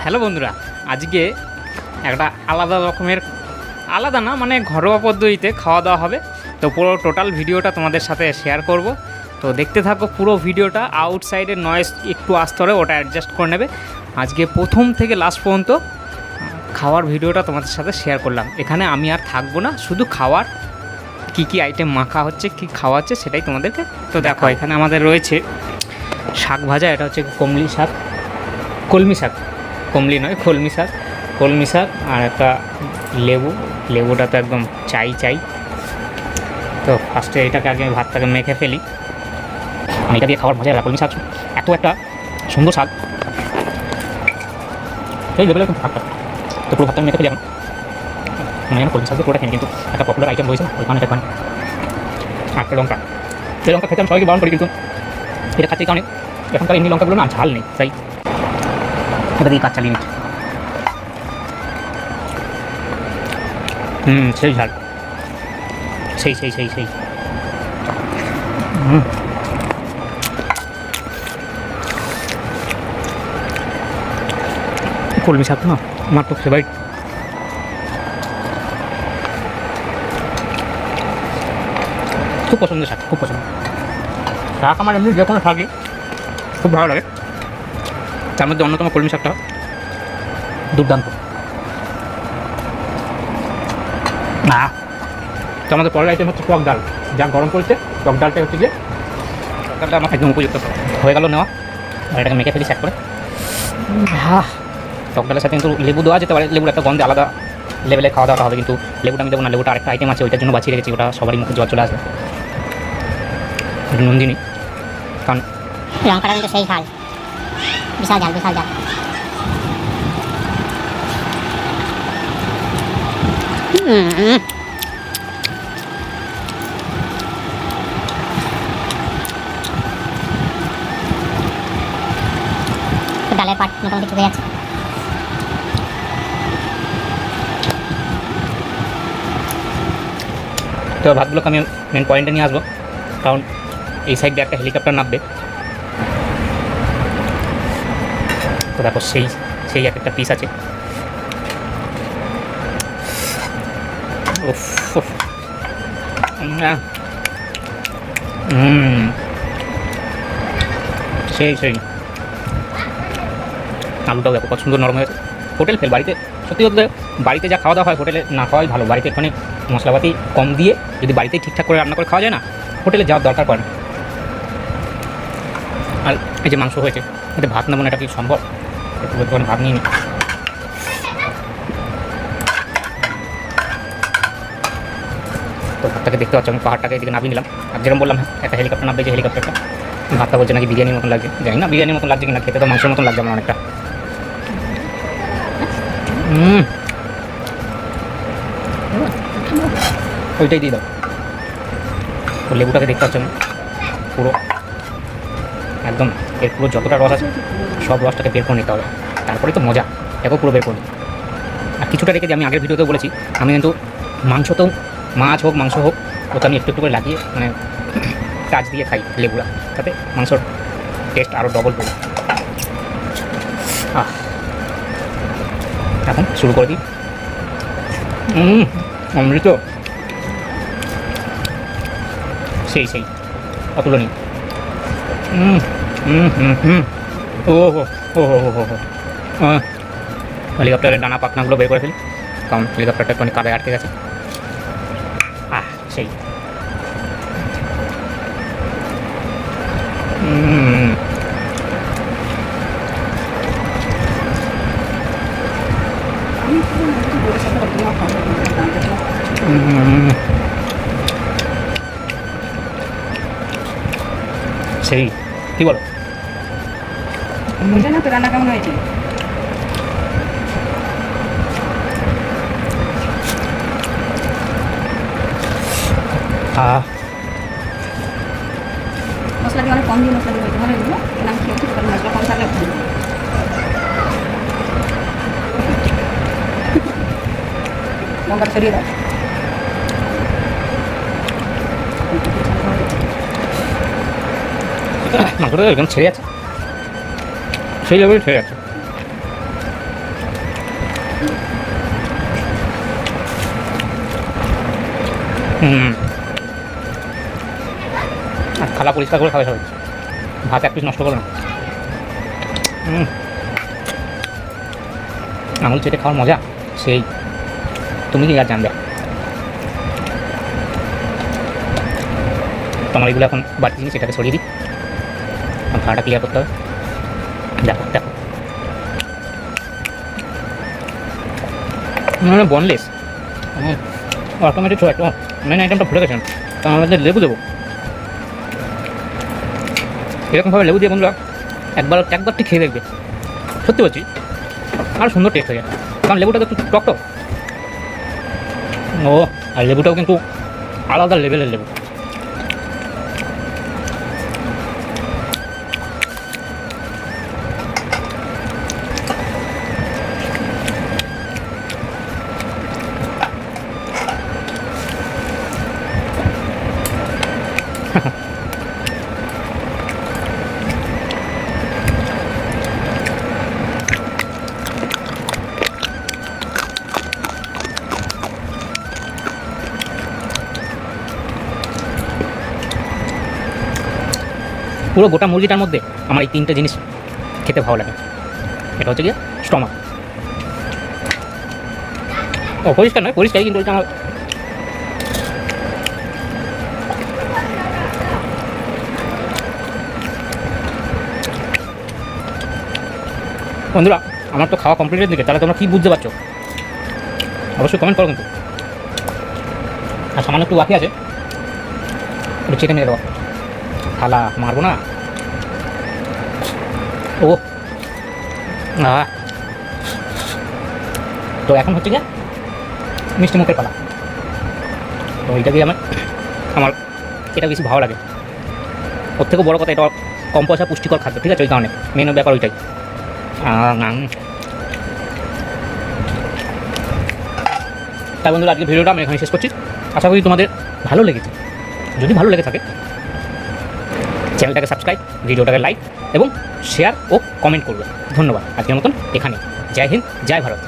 Hello বন্ধুরা আজকে একটা আলাদা রকমের আলাদা না মানে ঘরোয়া পদ্ধতিতে খাওয়া দাওয়া হবে। তো পুরো টোটাল ভিডিওটা তোমাদের সাথে শেয়ার করব। তো দেখতে থাকো পুরো ভিডিওটা আউটসাইডের নয়েজ একটু আসতে হবে ওটা অ্যাডজাস্ট করে নেবে। আজকে প্রথম থেকে লাস্ট পর্যন্ত খাওয়ার ভিডিওটা তোমাদের সাথে শেয়ার করলাম। এখানে আমি আর থাকব না শুধু খাওয়ার কি কি আইটেম মাখা হচ্ছে কি খাওয়া হচ্ছে সেটাই তোমাদেরকে তো দেখো এখানে আমাদের রয়েছে শাক ভাজা এটা হচ্ছে কমলি শাক কলমি শাক। কমলি নয় কলমি শাক। কলমি শাক আর একটা লেবু। লেবুটা তো একদম চাই চাই। তো ফার্স্টে এটাকে আগে আমি ভাতটাকে মেখে ফেলি। এটা দিয়ে খাওয়ার মজা কলমি শাক এত একটা সুন্দর শাক। সেই কিন্তু ভাতটা। তো পুরো ভাতটা মেখে ফেলি এখন। মানে আমি কলমি শাক পুরোটা নিই, কিন্তু একটা পপুলার আইটেম রয়েছে ওইখানে আর একটা লঙ্কা। সেই লঙ্কা খেতে আমি সবাইকে বারণ করি কিন্তু এটা খাচ্ছি কারণে। এখনকার এমনি লঙ্কাগুলো না ঝাল নেই তাই এটা দিয়ে কাজ চালিয়ে নিচ্ছি হুম সেই ঝাল। সেই সেই সেই সেই। হুম। কলমি শাক না আমার তো ফেভারিট খুব পছন্দের শাক খুব পছন্দ। শাক আমার এমনি যে কোনো শাকই খুব ভালো লাগে। তার মধ্যে অন্যতম কলমি শাকটা দুর্দান্ত। না। তো আমাদের পরের আইটেম হচ্ছে টক ডাল। যা গরম করেছে টক ডালটা হচ্ছে যে টক ডালটা আমার একদম উপযুক্ত। হয়ে গেল নেওয়া। আর এটাকে মেখে ফেলি স্যাক করে। হ্যাঁ টক ডালের সাথে কিন্তু লেবু দেওয়া যেতে পারে। লেবুর একটা গন্ধে আলাদা লেভেলে খাওয়া দাওয়া হবে কিন্তু লেবুটা আমি দেবো না। লেবুটা আরেকটা আইটেম আছে ওইটার জন্য বাঁচিয়ে রেখেছি। ওটা সবারই মুখে জল চলে আসবে। একটু নুন কারণ লঙ্কাটা কিন্তু সেই ঝাল বিশাল ঝাল বিশাল হুম। ডালের পাট মোটামুটি চুকে যাচ্ছে তো ভাতগুলোকে আমি মেন পয়েন্টে নিয়ে আসব। কারণ এই সাইড দিয়ে একটা হেলিকপ্টার নামবে। তো দেখো সেই সেই এক একটা পিস আছে। সেই সেই। আলুটাও দেখো সুন্দর নরম হয়েছে হোটেল ফেল বাড়িতে, সত্যি বলতে বাড়িতে যা খাওয়া দাওয়া হয়, হোটেলে না খাওয়াই ভালো। বাড়িতে এখানে মশলাপাতি কম দিয়ে যদি বাড়িতেই ঠিকঠাক করে রান্না করে খাওয়া যায় না, হোটেলে যাওয়ার দরকার পড়ে আর এই যে মাংস হয়েছে, এতে ভাত না এটা কি সম্ভব? একটু একটুখানি ভাত নিয়ে তো ভাতটাকে দেখতে পাচ্ছ, আমি পাহাড়টাকে এদিকে নামিয়ে নিলাম। আর যেরকম বললাম, একটা হেলিকপ্টার নামবে যে হেলিকপ্টারটা ভাতটা বলছে নাকি বিরিয়ানির মতন লাগছে। জানি না, বিরিয়ানির মতন লাগছে কিনা, খেতে তো মাংসের মতন লাগছে আমার অনেকটা। ওইটাই দিয়ে দাও। লেবুটাকে দেখতে পাচ্ছ আমি, পুরো। একদম এর পুরো যতটা রস আছে, সব রসটাকে বের করে নিতে হবে। তারপরে তো মজা, দেখো পুরো বের করে। আর কিছুটা রেখে আমি আগের ভিডিওতেও বলেছি, আমি কিন্তু মাংসতেও মাছ হোক, মাংস হোক, ওটা আমি একটু একটু করে লাগিয়ে মানে কাজ দিয়ে খাই লেবুরা, তাতে মাংসর টেস্ট আরও ডবল পড়ে আহ। এখন শুরু করে দিই। অমৃত। সেই সেই, অতুলনীয়। ও হো ও হো হো হো হেলিকপ্টারের ডানা পাখনাগুলো বের করে ফেলি। কারণ হেলিকপ্টারটা একটু কাদায় আটকে গেছে। আহ, সেই। সেই। কি বলো। না তো রান্না কেমন হয়েছে? মশলা দিয়ে অনেক কম দিয়ে মশলা দিয়ে ভালো না আমি খেয়েছি কারণ মশলা কম থাকলে। লঙ্কাটা সরিয়ে দাও। মাংসটা একদম ছেড়ে আছে সেই লেভেলে ছেড়ে আছে হুম খালা পরিষ্কার করে খাবে সবাই ভাত এক পিস নষ্ট করবে না আঙুল চেটে খাওয়ার মজা সেই তুমি কি আর জানবে তোমার এগুলো এখন বাড়তি জিনিস এটাকে সরিয়ে দিই খাওয়াটা ক্লিয়ার করতে হবে দেখো দেখো মানে বনলেস অটোমেটিক ছোট মেন আইটেমটা ভুলে গেছেন তো আমাদের লেবু দেবো এরকমভাবে লেবু দিয়ে বন্ধুরা একবার একবারটি খেয়ে দেখবে সত্যি বলছি আর সুন্দর টেস্ট হয়ে কারণ লেবুটা একটু টক টক ও আর লেবুটাও কিন্তু আলাদা লেভেলের লেবু পুরো গোটা মুরগিটার মধ্যে আমার এই তিনটে জিনিস খেতে ভালো লাগে। এটা হচ্ছে গিয়ে স্টমাক পরিষ্কার নয়, পরিষ্কারই কিন্তু ওইটা আমার বন্ধুরা, আমার তো খাওয়া কমপ্লিটের দিকে, তাহলে তোমরা কী বুঝতে পারছ? অবশ্যই কমেন্ট করো কিন্তু। আর সামান্য একটু বাকি আছে। একটু চেটে নিয়ে দেওয়া থালা মারবো না? ও আহ। তো এখন হচ্ছে গিয়ে মিষ্টি মুখের পালা। তো এইটা দিয়ে আমার আমার এটা বেশি ভালো লাগে। ওর থেকেও বড়ো কথা, এটা কম পয়সা পুষ্টিকর খাদ্য, ঠিক আছে? ওই কারণে। মেন ব্যাপার ওইটাই। আহ, তাই বন্ধুরা আজকে ভিডিওটা আমি এখানে শেষ করছি। আশা করি তোমাদের ভালো লেগেছে। যদি ভালো লেগে থাকে চ্যানেলটাকে সাবস্ক্রাইব ভিডিওটাকে লাইক এবং শেয়ার ও কমেন্ট করবে। ধন্যবাদ। আজকের মতন এখানে জয় হিন্দ জয় ভারত।